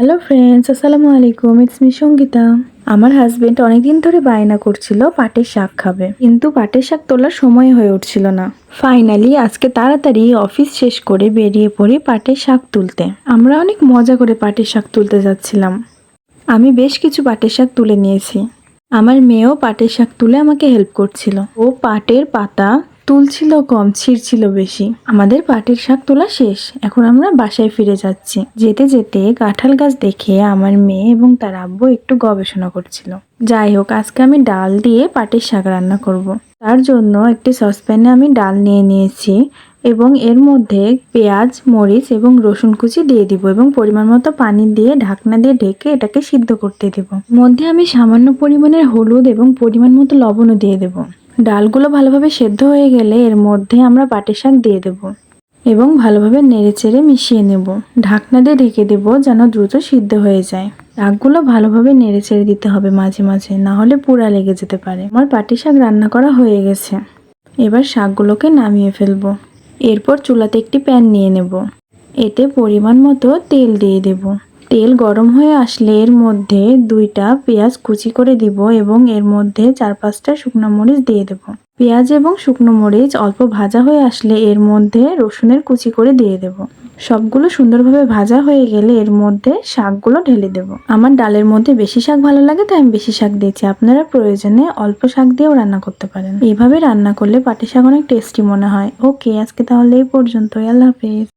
Hello friends আসসালামু আলাইকুম it's me Sangeeta আমার হাজবেন্ড অনেকদিন ধরে বায়না করছিল পাটের শাক খাবে। কিন্তু পাটের শাক তোলার সময় হয়ে উঠছিল না। ফাইনালি আজকে তাড়াতাড়ি অফিস শেষ করে বেরিয়ে পড়ি পাটের শাক তুলতে। আমরা অনেক মজা করে পাটের শাক তুলতে যাচ্ছিলাম। আমি বেশ কিছু পাটের শাক তুলে নিয়েছি। আমার মেয়েও পাটের শাক তুলে আমাকে হেল্প করছিল। ও পাটের পাতা তুলছিল কম ছিঁড়ছিল বেশি। আমাদের পাটের শাক তোলা শেষ। এখন আমরা বাসায় ফিরে যাচ্ছি। যেতে যেতে কাঁঠাল গাছ দেখে আমার মেয়ে এবং তার আব্বু একটু গবেষণা করছিল। যাই হোক, আজকে আমি ডাল দিয়ে পাটের শাক রান্না করব। তার জন্য একটি সসপ্যানে আমি ডাল নিয়ে নিয়েছি এবং এর মধ্যে পেঁয়াজ, মরিচ এবং রসুন কুচি দিয়ে দিব এবং পরিমাণ মতো পানি দিয়ে ঢাকনা দিয়ে ঢেকে এটাকে সিদ্ধ করতে দেব। মধ্যে আমি সামান্য পরিমাণের হলুদ এবং পরিমাণ মতো লবণও দিয়ে দেব। ডালগুলো ভালোভাবে সেদ্ধ হয়ে গেলে এর মধ্যে আমরা পাটের শাক দিয়ে দেব এবং ভালোভাবে নেড়েচেড়ে মিশিয়ে নেব। ঢাকনা দিয়ে ঢেকে দেব যেন দ্রুত সিদ্ধ হয়ে যায়। শাকগুলো ভালোভাবে নেড়েচেড়ে দিতে হবে মাঝে মাঝে, না হলে পুড়া লেগে যেতে পারে। আমার পাটি শাক রান্না করা হয়ে গেছে। এবার শাকগুলোকে নামিয়ে ফেলব। এরপর চুলাতে একটি প্যান নিয়ে নেব। এতে পরিমাণ মতো তেল দিয়ে দেব। তেল গরম হয়ে আসলে এর মধ্যে দুইটা পেঁয়াজ কুচি করে দিব এবং এর মধ্যে চার পাঁচটা শুকনো মরিচ দিয়ে দেব। পেঁয়াজ এবং শুকনো মরিচ অল্প ভাজা হয়ে আসলে এর মধ্যে রসুনের কুচি করে দিয়ে দেব। সবগুলো সুন্দরভাবে ভাজা হয়ে গেলে এর মধ্যে শাকগুলো ঢেলে দেব। আমার ডালের মধ্যে বেশি শাক ভালো লাগে, তাই আমি বেশি শাক দিয়েছি। আপনারা প্রয়োজনে অল্প শাক দিয়েও রান্না করতে পারেন। এইভাবে রান্না করলে পাটি শাক অনেক টেস্টি মনে হয়। ওকে, আজকে তাহলে এই পর্যন্তই। আল্লাহ হাফেজ।